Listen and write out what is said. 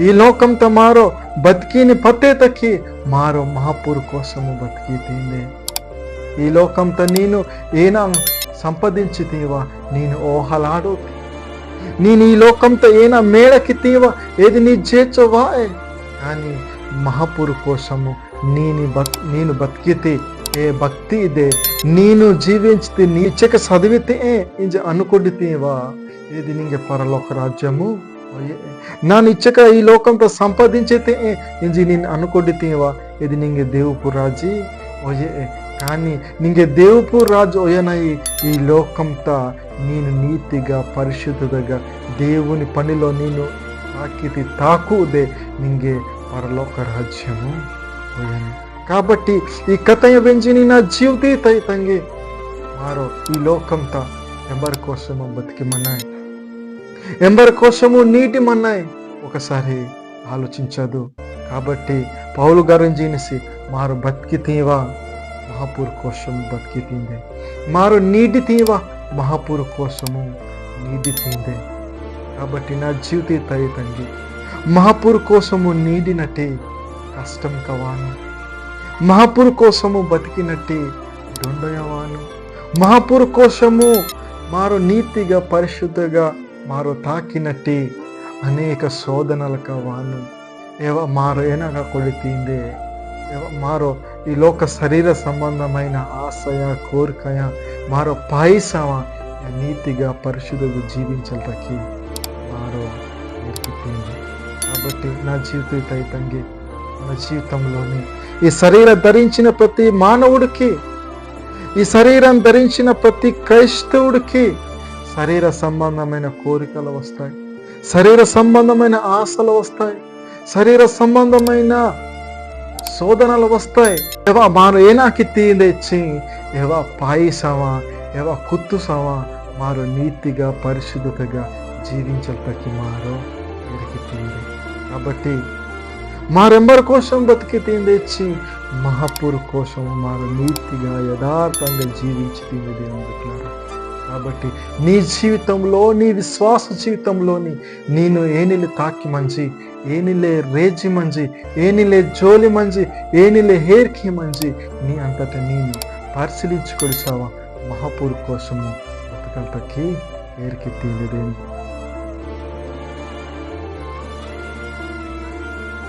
ఈ లోకం మారో బతికిని పతే తక్కి మారో మహాపూర్ కోసము బతికి తిందే ఈ లోకంత నేను ఏనా సంపదించితీవా నేను ఓహలాడు. నేను ఈ లోకంత ఏనా మేడకి తీవా ఏది నీ చేర్చవా కానీ మహాపూర్ కోసము నేను నేను బతికితే ఏ భక్తి ఇదే నేను జీవించితే నీ చెక్క చదివితే ఇంజ అనుకుండితేవా. ఏది నింగే పరలోక రాజ్యము? నన్ను ఇచ్చక ఈ లోకంతో సంపాదించే ఇంజి నేను అనుకోండి తీవా ఇది నింగే దేవుపు రాజి ఓయే కానీ నింగే దేవుపు రాజు ఓయనై ఈ లోకంతా నేను నీతిగా పరిశుద్ధతగా దేవుని పనిలో నేను ఆకితి తాకుదే నింగే పరలోక రాజ్యము కాబట్టి ఈ కథ పెంచి నా జీవితీ తంగి మారో ఈ లోకంతా ఎవరి కోసమో బతికిమన్నాయి. ఎంబరి కోసము నీటి మన్నాయి. ఒకసారి ఆలోచించదు. కాబట్టి పౌలు గారు జీనిసి మారు బతికి తీవా మహాపూర్ కోసం బతికి తీందే. మారు నీటి తీవా మహాపూర్ కోసము నీటి తీందే. కాబట్టి నా జీవిత తై తండ్రి మహాపూర్ కోసము నీడినట్టే కష్టం కవాను మహాపూర్ కోసము బతికినట్టే దొండయవాను మహాపూర్ కోసము మారు నీతిగా పరిశుద్ధగా మారు తాకినట్టి అనేక శోధనలకు వాను. ఏవ మారు ఏనగా కొడితీందే మారో ఈ లోక శరీర సంబంధమైన ఆశయ కోరికయ మారో పాయసమ నీతిగా పరిశుద్ధగా జీవించలకి మారో నేర్పుతుంది. కాబట్టి నా జీవిత తైతంగి మన జీవితంలోని ఈ శరీరం ధరించిన ప్రతి మానవుడికి ఈ శరీరం ధరించిన ప్రతి క్రైస్తవుడికి శరీర సంబంధమైన కోరికలు వస్తాయి. శరీర సంబంధమైన ఆశలు వస్తాయి. శరీర సంబంధమైన శోధనలు వస్తాయి. ఏవా మారు ఏనాకి తీందెచ్చి ఏవా పాయిసమా ఏవా కుత్తుసమా మారు నీతిగా పరిశుద్ధతగా జీవించటకి మారు ఎరికి తీంది కాబట్టి మారెంబరి కోసం బతికి తీందెచ్చి మహాపూర్ కోసం మారు నీతిగా యథార్థంగా జీవించి తీంది దేవుని కాబట్టి నీ జీవితంలో నీ విశ్వాస జీవితంలోని నేను ఏనిలే తాకి మంచి ఏనిలే రేజి మంచి ఏనిలే జోలి మంచి ఏనిలే హేర్కి మంచి నీ అంతట నేను పరిశీలించుకొడిసావా మహాపూర్ కోసము బతకల్తకి ఏరికి తీయలేదేమి